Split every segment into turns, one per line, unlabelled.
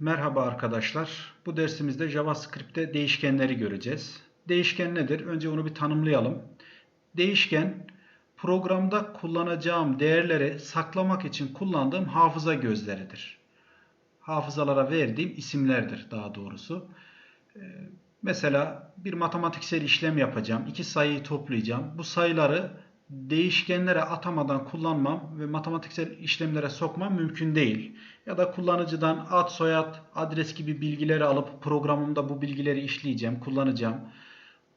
Merhaba arkadaşlar. Bu dersimizde JavaScript'te değişkenleri göreceğiz. Değişken nedir? Önce onu bir tanımlayalım. Değişken programda kullanacağım değerleri saklamak için kullandığım hafıza gözleridir. Hafızalara verdiğim isimlerdir daha doğrusu. Ee, Mesela bir matematiksel işlem yapacağım. iki sayıyı toplayacağım. Bu sayıları değişkenlere atamadan kullanmam ve matematiksel işlemlere sokmam mümkün değil. Ya da kullanıcıdan ad, soyad, adres gibi bilgileri alıp programımda bu bilgileri işleyeceğim, kullanacağım.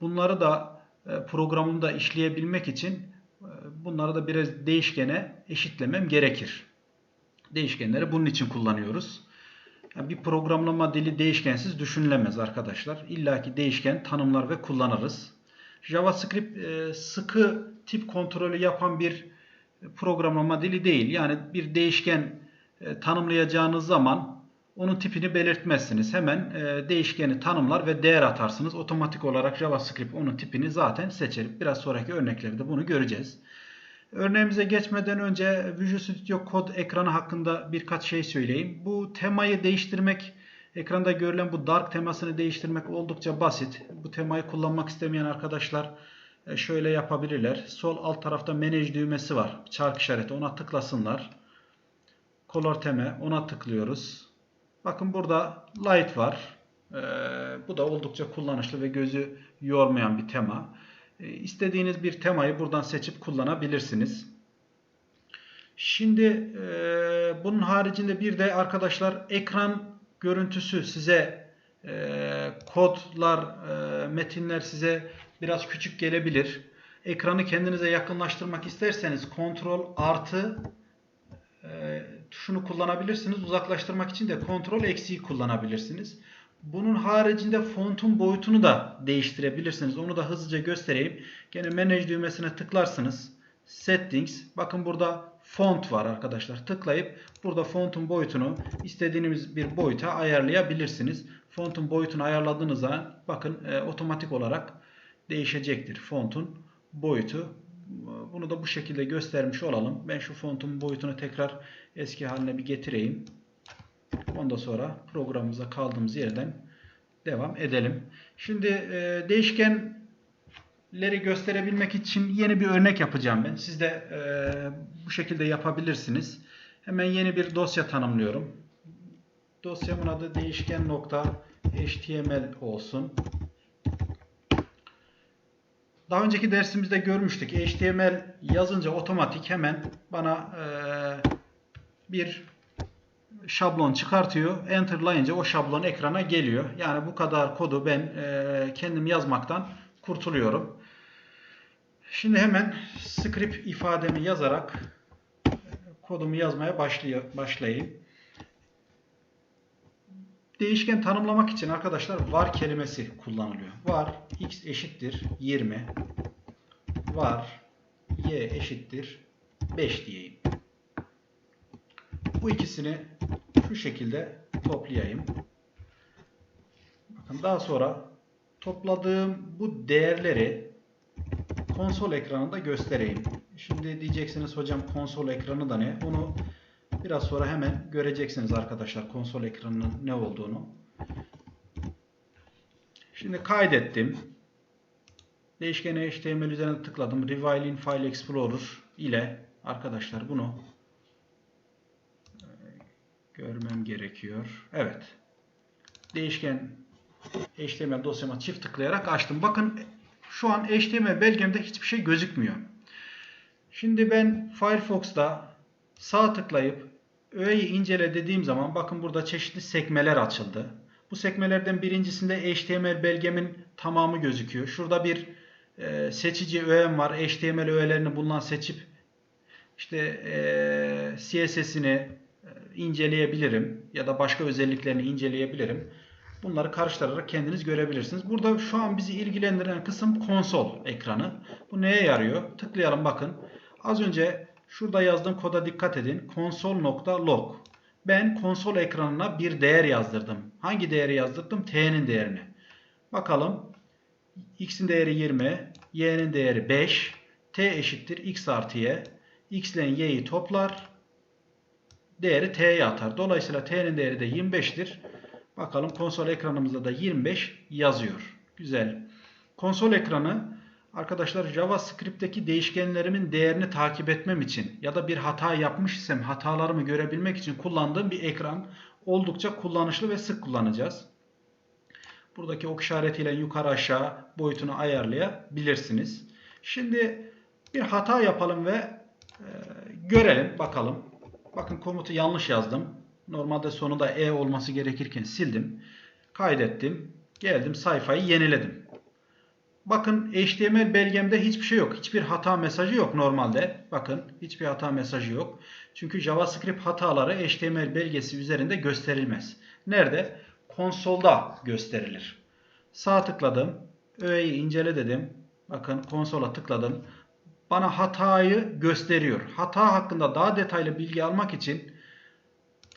Bunları da e, programımda işleyebilmek için e, bunları da biraz değişkene eşitlemem gerekir. Değişkenleri bunun için kullanıyoruz. Bir programlama dili değişkensiz düşünülemez arkadaşlar. İlla ki değişken tanımlar ve kullanırız. JavaScript e, sıkı tip kontrolü yapan bir programlama dili değil. Yani bir değişken e, tanımlayacağınız zaman onun tipini belirtmezsiniz. Hemen e, değişkeni tanımlar ve değer atarsınız. Otomatik olarak JavaScript onun tipini zaten seçer. Biraz sonraki örneklerde bunu göreceğiz. Örneğimize geçmeden önce Visual Studio Code ekranı hakkında birkaç şey söyleyeyim. Bu temayı değiştirmek, ekranda görülen bu dark temasını değiştirmek oldukça basit. Bu temayı kullanmak istemeyen arkadaşlar e, şöyle yapabilirler. Sol alt tarafta Manage düğmesi var. Çark işareti. Ona tıklasınlar. Color teme. Ona tıklıyoruz. Bakın burada Light var. Ee, bu da oldukça kullanışlı ve gözü yormayan bir tema. Ee, istediğiniz bir temayı buradan seçip kullanabilirsiniz. Şimdi e, bunun haricinde bir de arkadaşlar ekran görüntüsü size e, kodlar, e, metinler size biraz küçük gelebilir. Ekranı kendinize yakınlaştırmak isterseniz Ctrl artı e, tuşunu kullanabilirsiniz. Uzaklaştırmak için de Ctrl eksiği kullanabilirsiniz. Bunun haricinde fontun boyutunu da değiştirebilirsiniz. Onu da hızlıca göstereyim. Gene Manage düğmesine tıklarsınız. Settings. Bakın burada font var arkadaşlar. Tıklayıp burada fontun boyutunu istediğiniz bir boyuta ayarlayabilirsiniz. Fontun boyutunu ayarladığınız zaman bakın e, otomatik olarak değişecektir fontun boyutu. Bunu da bu şekilde göstermiş olalım. Ben şu fontun boyutunu tekrar eski haline bir getireyim. Ondan sonra programımıza kaldığımız yerden devam edelim. Şimdi e, değişkenleri gösterebilmek için yeni bir örnek yapacağım ben. Siz de e, bu şekilde yapabilirsiniz. Hemen yeni bir dosya tanımlıyorum. Dosyamın adı değişken.html olsun. Daha önceki dersimizde görmüştük. HTML yazınca otomatik hemen bana e, bir şablon çıkartıyor. Enter'layınca o şablon ekrana geliyor. Yani bu kadar kodu ben e, kendim yazmaktan kurtuluyorum. Şimdi hemen script ifademi yazarak kodumu yazmaya başlayayım. Değişken tanımlamak için arkadaşlar var kelimesi kullanılıyor. Var x eşittir 20. Var y eşittir 5 diyeyim. Bu ikisini şu şekilde toplayayım. Bakın daha sonra topladığım bu değerleri konsol ekranında göstereyim. Şimdi diyeceksiniz hocam konsol ekranı da ne? Onu biraz sonra hemen göreceksiniz arkadaşlar konsol ekranının ne olduğunu. Şimdi kaydettim. Değişkene HTML üzerine tıkladım. Reveal in File Explorer ile arkadaşlar bunu görmem gerekiyor. Evet. Değişken HTML dosyama çift tıklayarak açtım. Bakın şu an HTML belgemde hiçbir şey gözükmüyor. Şimdi ben Firefox'ta sağ tıklayıp öğeyi incele dediğim zaman bakın burada çeşitli sekmeler açıldı. Bu sekmelerden birincisinde HTML belgemin tamamı gözüküyor. Şurada bir e, seçici öğem var. HTML öğelerini bundan seçip işte e, CSS'ini inceleyebilirim ya da başka özelliklerini inceleyebilirim. Bunları karıştırarak kendiniz görebilirsiniz. Burada şu an bizi ilgilendiren kısım konsol ekranı. Bu neye yarıyor? Tıklayalım bakın. Az önce şurada yazdığım koda dikkat edin. Console.log. Ben konsol ekranına bir değer yazdırdım. Hangi değeri yazdırdım? T'nin değerini. Bakalım. X'in değeri 20. Y'nin değeri 5. T eşittir X artı Y. X ile Y'yi toplar değeri t'ye atar. Dolayısıyla t'nin değeri de 25'tir. Bakalım konsol ekranımızda da 25 yazıyor. Güzel. Konsol ekranı arkadaşlar JavaScript'teki değişkenlerimin değerini takip etmem için ya da bir hata yapmış isem hatalarımı görebilmek için kullandığım bir ekran. Oldukça kullanışlı ve sık kullanacağız. Buradaki ok işaretiyle yukarı aşağı boyutunu ayarlayabilirsiniz. Şimdi bir hata yapalım ve e, görelim bakalım. Bakın komutu yanlış yazdım. Normalde sonunda e olması gerekirken sildim. Kaydettim. Geldim sayfayı yeniledim. Bakın HTML belgemde hiçbir şey yok. Hiçbir hata mesajı yok normalde. Bakın hiçbir hata mesajı yok. Çünkü JavaScript hataları HTML belgesi üzerinde gösterilmez. Nerede? Konsolda gösterilir. Sağ tıkladım. Öğeyi incele dedim. Bakın konsola tıkladım. Bana hatayı gösteriyor. Hata hakkında daha detaylı bilgi almak için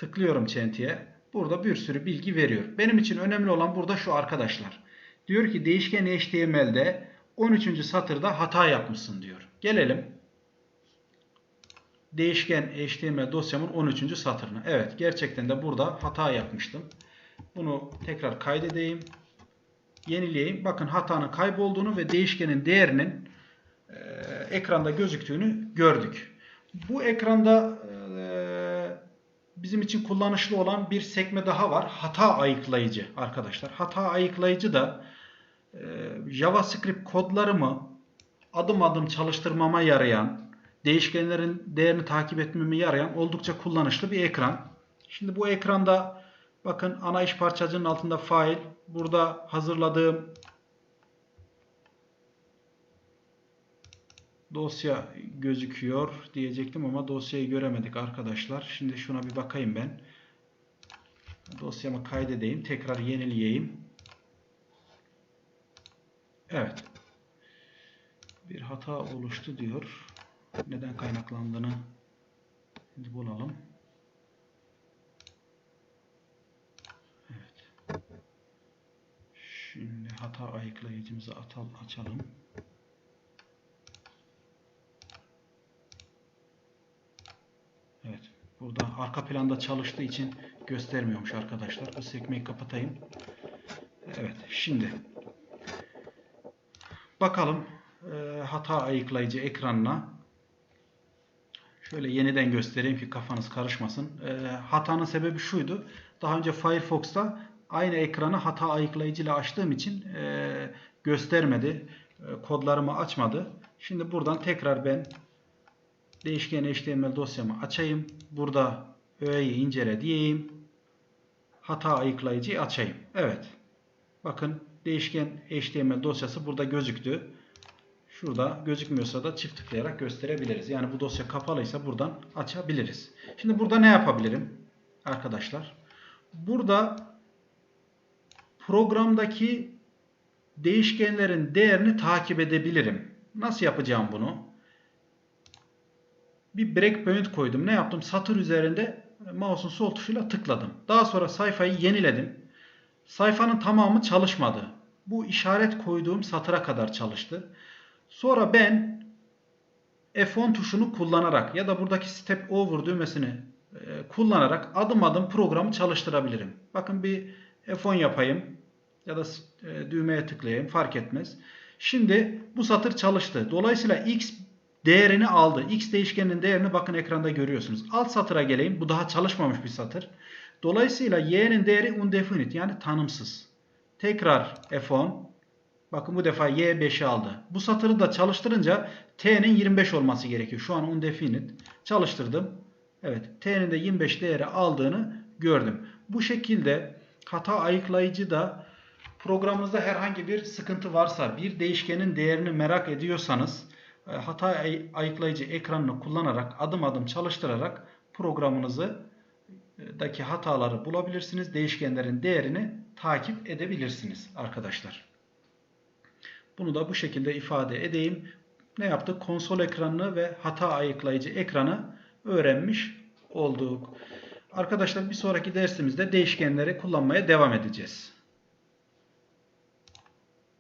tıklıyorum çentiye. Burada bir sürü bilgi veriyor. Benim için önemli olan burada şu arkadaşlar. Diyor ki değişken HTML'de 13. satırda hata yapmışsın diyor. Gelelim. Değişken HTML dosyamın 13. satırına. Evet gerçekten de burada hata yapmıştım. Bunu tekrar kaydedeyim. Yenileyeyim. Bakın hatanın kaybolduğunu ve değişkenin değerinin ekranda gözüktüğünü gördük. Bu ekranda bizim için kullanışlı olan bir sekme daha var. Hata ayıklayıcı arkadaşlar. Hata ayıklayıcı da e, JavaScript kodlarımı adım adım çalıştırmama yarayan, değişkenlerin değerini takip etmeme yarayan oldukça kullanışlı bir ekran. Şimdi bu ekranda bakın ana iş parçacığının altında fail, burada hazırladığım dosya gözüküyor diyecektim ama dosyayı göremedik arkadaşlar. Şimdi şuna bir bakayım ben. Dosyamı kaydedeyim. Tekrar yenileyeyim. Evet. Bir hata oluştu diyor. Neden kaynaklandığını şimdi bulalım. Evet. Şimdi hata ayıklayıcımızı açalım. Evet. Burada arka planda çalıştığı için göstermiyormuş arkadaşlar. Bu sekmeyi kapatayım. Evet. Şimdi bakalım e, hata ayıklayıcı ekranına. Şöyle yeniden göstereyim ki kafanız karışmasın. E, hatanın sebebi şuydu. Daha önce Firefox'ta aynı ekranı hata ayıklayıcı ile açtığım için e, göstermedi. E, kodlarımı açmadı. Şimdi buradan tekrar ben değişken HTML dosyamı açayım. Burada öğeyi incele diyeyim. Hata ayıklayıcıyı açayım. Evet. Bakın değişken HTML dosyası burada gözüktü. Şurada gözükmüyorsa da çift tıklayarak gösterebiliriz. Yani bu dosya kapalıysa buradan açabiliriz. Şimdi burada ne yapabilirim? Arkadaşlar. Burada programdaki değişkenlerin değerini takip edebilirim. Nasıl yapacağım bunu? Bir breakpoint koydum. Ne yaptım? Satır üzerinde mouse'un sol tuşuyla tıkladım. Daha sonra sayfayı yeniledim. Sayfanın tamamı çalışmadı. Bu işaret koyduğum satıra kadar çalıştı. Sonra ben F10 tuşunu kullanarak ya da buradaki step over düğmesini e, kullanarak adım adım programı çalıştırabilirim. Bakın bir F10 yapayım ya da e, düğmeye tıklayayım fark etmez. Şimdi bu satır çalıştı. Dolayısıyla X değerini aldı. X değişkeninin değerini bakın ekranda görüyorsunuz. Alt satıra geleyim. Bu daha çalışmamış bir satır. Dolayısıyla y'nin değeri undefinite yani tanımsız. Tekrar F10. Bakın bu defa y 5'i aldı. Bu satırı da çalıştırınca t'nin 25 olması gerekiyor. Şu an undefinite. Çalıştırdım. Evet t'nin de 25 değeri aldığını gördüm. Bu şekilde hata ayıklayıcı da programınızda herhangi bir sıkıntı varsa bir değişkenin değerini merak ediyorsanız hata ayıklayıcı ekranını kullanarak adım adım çalıştırarak programınızı e, daki hataları bulabilirsiniz. Değişkenlerin değerini takip edebilirsiniz arkadaşlar. Bunu da bu şekilde ifade edeyim. Ne yaptık? Konsol ekranını ve hata ayıklayıcı ekranı öğrenmiş olduk. Arkadaşlar bir sonraki dersimizde değişkenleri kullanmaya devam edeceğiz.